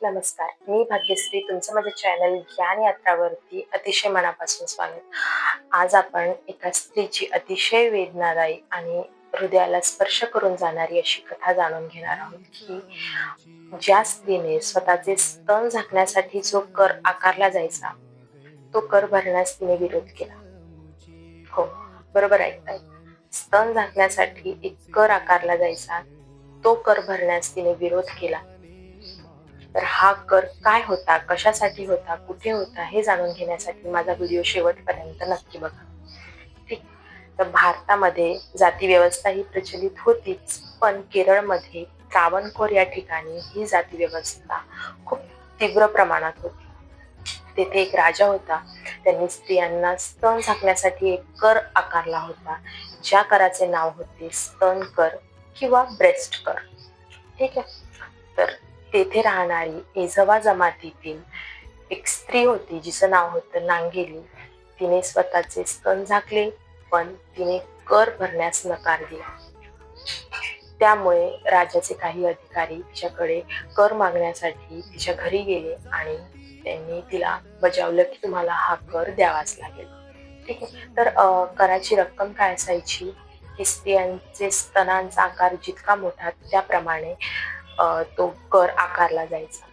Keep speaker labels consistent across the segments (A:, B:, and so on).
A: नमस्कार मी भाग्यश्री तुमचं माझ्या चॅनल ज्ञान यात्रावरती अतिशय मनापासून स्वागत. आज आपण एका स्त्रीची अतिशय वेदनादायी आणि हृदयाला स्पर्श करून जाणारी अशी कथा जाणून घेणार आहोत की ज्या स्त्रीने स्वतःचे स्तन झाकण्यासाठी जो कर आकारला जायचा तो कर भरण्यास तिने विरोध केला. हो बरोबर ऐकताय स्तन झाकण्यासाठी एक कर आकारला जायचा तो कर भरण्यास तिने विरोध केला. तर हा कर काय होता कशासाठी होता कुठे होता हे जाणून घेण्यासाठी माझा व्हिडिओ शेवटपर्यंत नक्की बघा. ठीक? तर भारतामध्ये जाती व्यवस्था ही प्रचलित होतीच पण केरळमध्ये त्रावणकोर या ठिकाणी ही जाती व्यवस्था खूप तीव्र प्रमाणात होती. तेथे एक राजा होता त्यांनी स्त्रियांना स्तन झाकण्यासाठी एक कर आकारला होता ज्या कराचे नाव होते स्तन कर किंवा ब्रेस्ट कर. ठीक आहे? तर तेथे राहणारी एझवा जमातीतील एक स्त्री होती जिचं नाव होतं नांगेली. तिने स्वतःचे स्तन झाकले पण तिने कर भरण्यास नकार दिला. त्यामुळे राजाचे काही अधिकारी तिच्याकडे कर मागण्यासाठी तिच्या घरी गेले आणि त्यांनी तिला बजावलं की तुम्हाला हा कर द्यावाच लागेल. ठीक आहे. तर अं, कराची रक्कम काय असायची? की स्त्रियांचे स्तनांचा आकार जितका मोठा त्याप्रमाणे तो कर आकारला जायचा.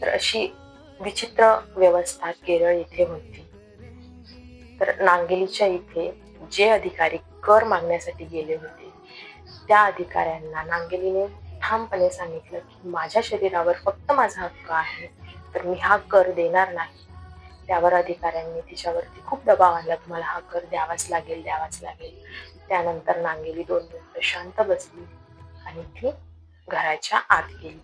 A: तर अशी विचित्र व्यवस्था केरळ येथे होती. तर नांगेलीच्या इथे जे अधिकारी कर मागण्यासाठी गेले होते त्या अधिकाऱ्यांना नांगेलीने ठामपणे सांगितलं की माझ्या शरीरावर फक्त माझा हक्क आहे तर मी हा कर देणार नाही. त्यावर अधिकाऱ्यांनी तिच्यावरती खूप दबाव आणला तुम्हाला हा कर द्यावाच लागेल द्यावाच लागेल. त्यानंतर नांगेली दोन मिनिटं शांत बसली आणि ती घराच्या आत गेली.